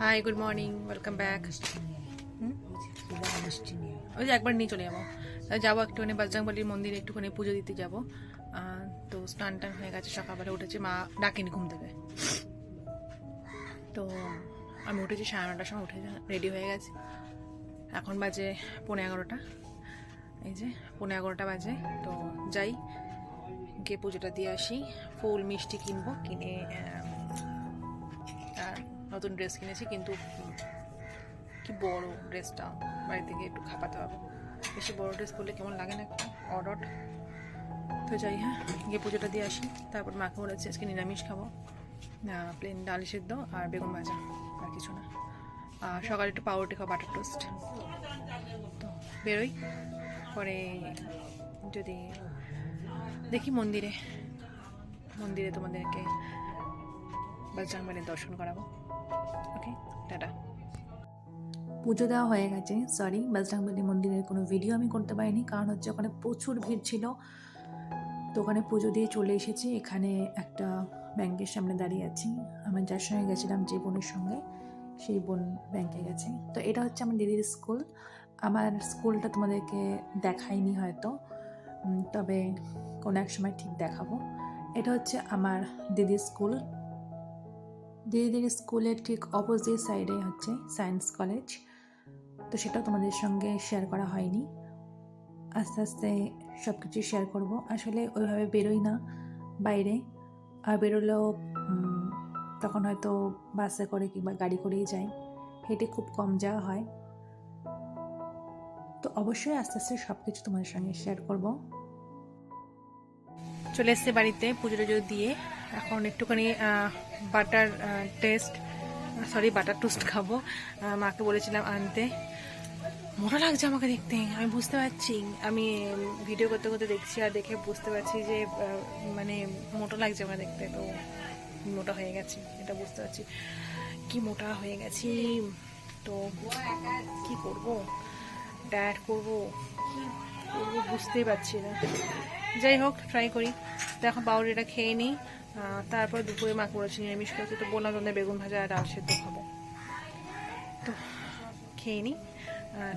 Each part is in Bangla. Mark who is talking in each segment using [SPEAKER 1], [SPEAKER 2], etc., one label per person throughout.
[SPEAKER 1] Hi good morning welcome back ওই যে একবার নিয়ে চলে যাব। যাব একটুখানি বাজরাংবালির মন্দিরে একটুখানি পুজো দিতে যাব। তো স্নান টান হয়ে গেছে সকালবেলা উঠেছে মা ডাকেনি ঘুম থেকে। তো আমি উঠেছি সাড়ে নটার সময় উঠে রেডি হয়ে গেছি। এখন বাজে পনেরো এগারোটা। এই যে পনেরো এগারোটা বাজে তো যাই গিয়ে পুজোটা দিয়ে আসি। ফুল মিষ্টি কিনবো কিনে নতুন ড্রেস কিনেছি, কিন্তু কি বড় ড্রেসটা? বাড়ি থেকে একটু খাপাতে হবে। বেশি বড় ড্রেস পরলে কেমন লাগে না একটু অডট তো যাই হ্যাঁ গিয়ে পুজোটা দিয়ে আসি। তারপর মাকে বলেছি, আজকে নিরামিষ খাব। প্লেন ডাল সেদ্ধ আর বেগুন ভাজা, আর কিছু না। আর সকালে একটু পাউরুটি খাব, বাটার টোস্ট। তো বেরোই। পরে যদি দেখি মন্দিরে মন্দিরে তোমাদেরকে বজরংবলীর দর্শন করাবো। Okay tata.
[SPEAKER 2] পুজো দেওয়া হয়ে গেছে। সরি বজরংবলী মন্দিরের কোনো ভিডিও আমি করতে পারিনি, কারণ হচ্ছে ওখানে প্রচুর ভিড় ছিল। তো ওখানে পুজো দিয়ে চলে এসেছি। এখানে একটা ব্যাংকের সামনে দাঁড়িয়ে আছি। আমি যার সঙ্গে গেছিলাম যে বোনের সঙ্গে, সেই বোন ব্যাংকে গেছে। তো এটা হচ্ছে আমার দিদির স্কুল। আমার স্কুলটা তোমাদেরকে দেখাইনি হয়তো। তবে কোনো এক সময় ঠিক দেখাবো। এটা হচ্ছে আমার দিদির স্কুল। দিদিদের স্কুলের ঠিক অপোজিট সাইডে হচ্ছে সায়েন্স কলেজ তো সেটা তোমাদের সঙ্গে শেয়ার করা হয়নি। আস্তে আস্তে সব কিছু শেয়ার করব। আসলে ওইভাবে বেরোই না বাইরে। আর বেরোলেও তখন হয়তো বাসে করে কিংবা গাড়ি করেই যাই। হেঁটে খুব কম যাওয়া হয়। তো অবশ্যই আস্তে আস্তে সব কিছু তোমাদের সঙ্গে শেয়ার করব।
[SPEAKER 1] চলে এসছে বাড়িতে পুজো টুজো দিয়ে, এখন একটুখানি butter test sorry butter toast খাব। মাকে বলেছিলাম আনতে। মোটা লাগছে আমাকে দেখতে। আমি বুঝতে পারছি। আমি ভিডিও করতে করতে দেখছি আর দেখে বুঝতে পারছি যে মানে মোটা লাগছে আমাকে দেখতে। তো মোটা হয়ে গেছি, এটা বুঝতে পারছি। কি মোটা হয়ে গেছি। তো কি করব? ডায়েট করব? কি করব? বুঝতেই পারছি না। যাই হোক ট্রাই করি। তো এখন পাউরিটা খেয়ে নিই। তারপর দুপুরে মা করেছি নিরামিষ খেয়েছি তো বললাম তোমাদের বেগুন ভাজা আর ডাল সেদ্ধ খাব। তো খেয়ে নিই।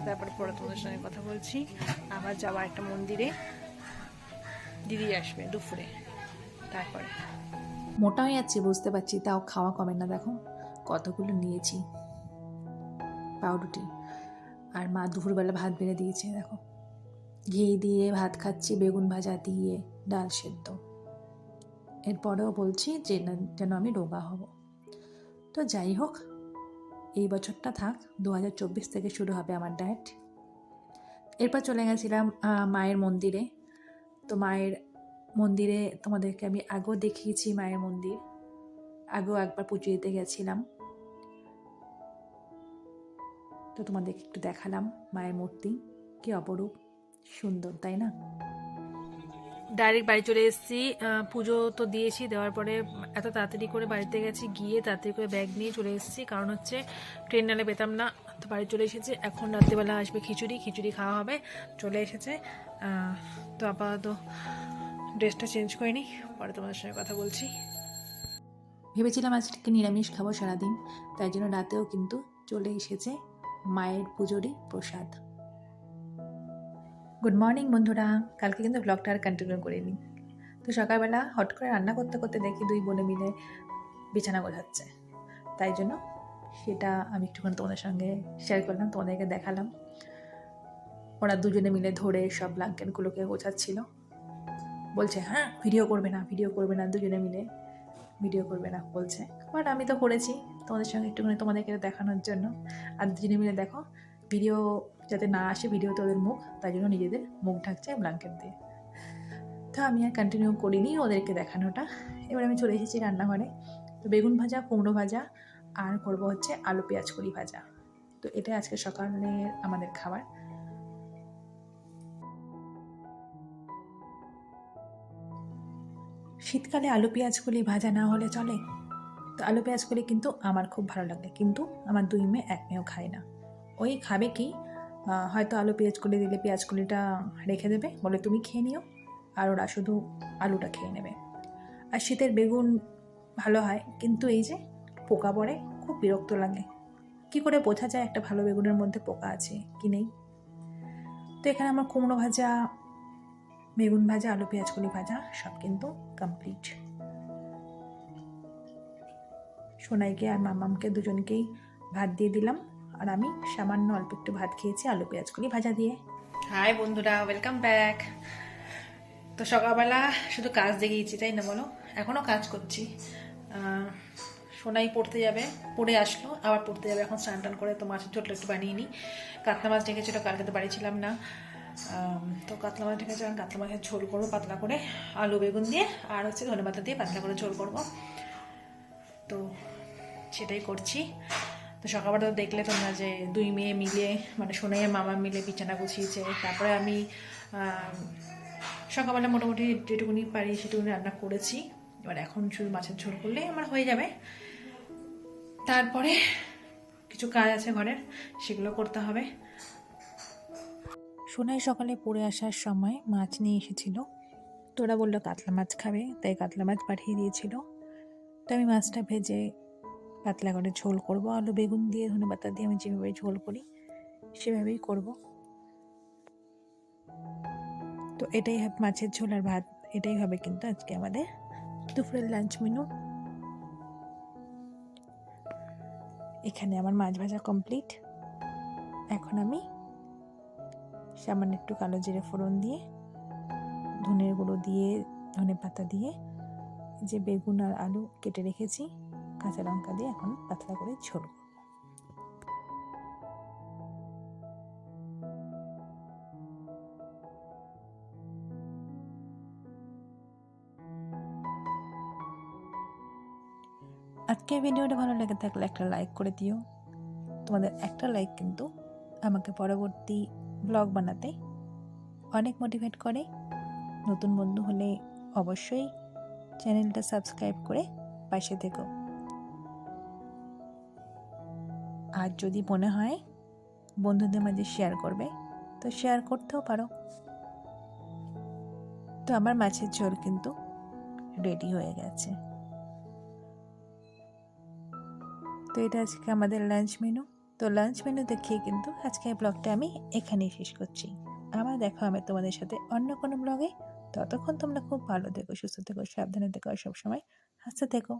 [SPEAKER 1] তারপরে পরে তোমাদের সঙ্গে কথা বলছি। আবার যাওয়া একটা মন্দিরে। দিদি আসবে দুপুরে। তারপরে।
[SPEAKER 2] মোটা হয়ে যাচ্ছে, বুঝতে পারছি। তাও খাওয়া কমে না, দেখো। কতগুলো নিয়েছি। পাউরুটি। আর মা দুপুরবেলা ভাত বেড়ে দিয়েছে, দেখো। ঘি দিয়ে ভাত খাচ্ছি, বেগুন ভাজা দিয়ে ডাল সেদ্ধ। এরপরেও বলছি যে যেন আমি রোগা হব। তো যাই হোক, এই বছরটা থাক দু হাজার চব্বিশ থেকে শুরু হবে আমার ডায়েট। এরপর চলে গেছিলাম মায়ের মন্দিরে। তো মায়ের মন্দিরে তোমাদেরকে আমি আগেও দেখিয়েছি মায়ের মন্দির। আগেও একবার পুজো দিতে গেছিলাম। তো তোমাদেরকে একটু দেখালাম মায়ের মূর্তি, কি অপরূপ। সুন্দর তাই না?
[SPEAKER 1] ডাইরেক্ট বাড়ি চলে এসেছি। পুজো তো দিয়েছি দেওয়ার পরে এত তাড়াতাড়ি করে বাড়িতে গেছি গিয়ে তাড়াতাড়ি করে ব্যাগ নিয়ে চলে এসেছি। কারণ হচ্ছে ট্রেন নালে পেতাম না তো বাড়ি চলে এসেছে। এখন রাত্রিবেলা আসবে খিচুড়ি খিচুড়ি খাওয়া হবে চলে এসেছে। তো আপাতত ড্রেসটা চেঞ্জ করে নিই পরে তোমাদের সঙ্গে কথা বলছি।
[SPEAKER 2] ভেবেছিলাম আজকে নিরামিষ খাব সারাদিন তাই জন্য রাতেও কিন্তু চলে এসেছে মায়ের পুজোরই প্রসাদ। গুড মর্নিং বন্ধুরা। কালকে কিন্তু ব্লগটা আর কন্টিনিউ করিনি। তো সকালবেলা হট করে রান্না করতে করতে দেখি দুই বোনে মিলে বিছানা গোছাচ্ছে। তাই জন্য সেটা আমি একটুখানি তোমাদের সঙ্গে শেয়ার করলাম, তোমাদেরকে দেখালাম। ওরা দুজনে মিলে ধরে সব ব্ল্যাঙ্কেটগুলোকে গোছাচ্ছিল। বলছে হ্যাঁ ভিডিও করবে না ভিডিও করবে না, দুজনে মিলে ভিডিও করবে না, বলছে। বাট আমি তো করেছি তোমাদের সঙ্গে একটুখানি তোমাদেরকে দেখানোর জন্য। আর দুজনে মিলে দেখো ভিডিও যাতে না আসে ভিডিওতে ওদের মুখ, তাই জন্য নিজেদের মুখ ঢাকছে ব্ল্যাঙ্কেট দিয়ে। তো আমি আর কন্টিনিউ করিনি ওদেরকে দেখানোটা। এবার আমি চলে এসেছি রান্নাঘরে। তো বেগুন ভাজা, কুমড়ো ভাজা, আর করব হচ্ছে আলু পেঁয়াজ করি ভাজা। তো এটাই আজকে সকালের আমাদের খাবার। শীতকালে আলু পেঁয়াজ কলি ভাজা না হলে চলে। তো আলু পেঁয়াজ কলি কিন্তু আমার খুব ভালো লাগে। কিন্তু আমার দুই মেয়ে, এক মেয়েও খায় না। ওই খাবে কি? হয়তো আলু, পেঁয়াজ কলি দিলে পেঁয়াজ কলিটা রেখে দেবে। বলে, তুমি খেয়ে নিও। আর ওরা শুধু আলুটা খেয়ে নেবে। আর শীতের বেগুন ভালো হয়, কিন্তু এই যে পোকা পড়ে, খুব বিরক্ত লাগে। কি করে বোঝা যায় একটা ভালো বেগুনের মধ্যে পোকা আছে, কি নেই? তো এখানে আমার কুমড়ো ভাজা, বেগুন ভাজা, আলু, পেঁয়াজ কলি ভাজা, সব কিন্তু কমপ্লিট সোনাইকে আর মামামকে দুজনকেই ভাত দিয়ে দিলাম। আর আমি সামান্য অল্প একটু ভাত খেয়েছি, আলু পেঁয়াজ কলি ভাজা দিয়ে।
[SPEAKER 1] হাই বন্ধুরা ওয়েলকাম ব্যাক তো সকালবেলা শুধু কাজ দেখিয়েছি, তাই না বলো? এখনও কাজ করছি। সোনাই পড়তে যাবে, পড়ে আসলো, আবার পড়তে যাবে। এখন স্নান টান করে তো মাছের ঝোলটা একটু বানিয়ে নিই। কাতলা মাছ ডেকেছিল কালকে তো বাড়ি ছিলাম না। তো কাতলা মাছ ডেকেছে কারণ কাতলা মাছের ঝোল করব পাতলা করে। আলু, বেগুন দিয়ে, আর হচ্ছে ধনে পাতা দিয়ে পাতলা করে ঝোল করব। তো সেটাই করছি। তো সকালবেলা তো দেখলে তোমরা যে দুই মেয়ে মিলে মানে সোনাইয়ের মামা মিলে বিছানা গুছিয়েছে। তারপরে আমি সকালবেলা মোটামুটি যেটুকুনি পারি সেটুকুনি রান্না করেছি। এবার এখন শুধু মাছের ঝোল করলে আমার হয়ে যাবে। তারপরে কিছু কাজ আছে ঘরের, সেগুলো করতে হবে।
[SPEAKER 2] সোনাই সকালে পড়ে আসার সময় মাছ নিয়ে এসেছিল। তোরা বলল কাতলা মাছ খাবে, তাই কাতলা মাছ পাঠিয়ে দিয়েছিল। তো আমি মাছটা ভেজে পাতলা করে ঝোল করব। আলু, বেগুন দিয়ে, ধনে পাতা দিয়ে আমি যেভাবে ঝোল করি, সেভাবেই করব। তো এটাই মাছের ঝোল আর ভাত, এটাই হবে কিন্তু আজকে আমাদের দুপুরের লাঞ্চ মেনু এখানে আমার মাছ ভাজা কমপ্লিট এখন আমি সামান্য একটু কালো জিরে ফোড়ন দিয়ে, ধনের গুঁড়ো দিয়ে, ধনে পাতা দিয়ে, যে বেগুন আর আলু কেটে রেখেছি কাঁচা লঙ্কা দিয়ে এখন পাতলা করে ঝোল। আজকের ভিডিওটা ভালো লেগে থাকলে একটা লাইক করে দিও। তোমাদের একটা লাইক কিন্তু আমাকে পরবর্তী ব্লগ বানাতে অনেক মোটিভেট করে। নতুন বন্ধু হলে অবশ্যই চ্যানেলটা সাবস্ক্রাইব করে পাশে থেকো। আর যদি মনে হয় বন্ধুদের মাঝে শেয়ার করবে, তো শেয়ার করতেও পারো। তো আমার মাছের ঝোল কিন্তু রেডি হয়ে গেছে। তো এটা আজকে আমাদের লাঞ্চ মেনু তো লাঞ্চ মেনু দেখিয়ে কিন্তু আজকের ব্লগটা আমি এখানেই শেষ করছি। আবার দেখো আমি তোমাদের সাথে অন্য কোনো ব্লগে ততক্ষণ তোমরা খুব ভালো থেকো, সুস্থ থেকো, সাবধানে থেকো সবসময় হাসতে থেকো।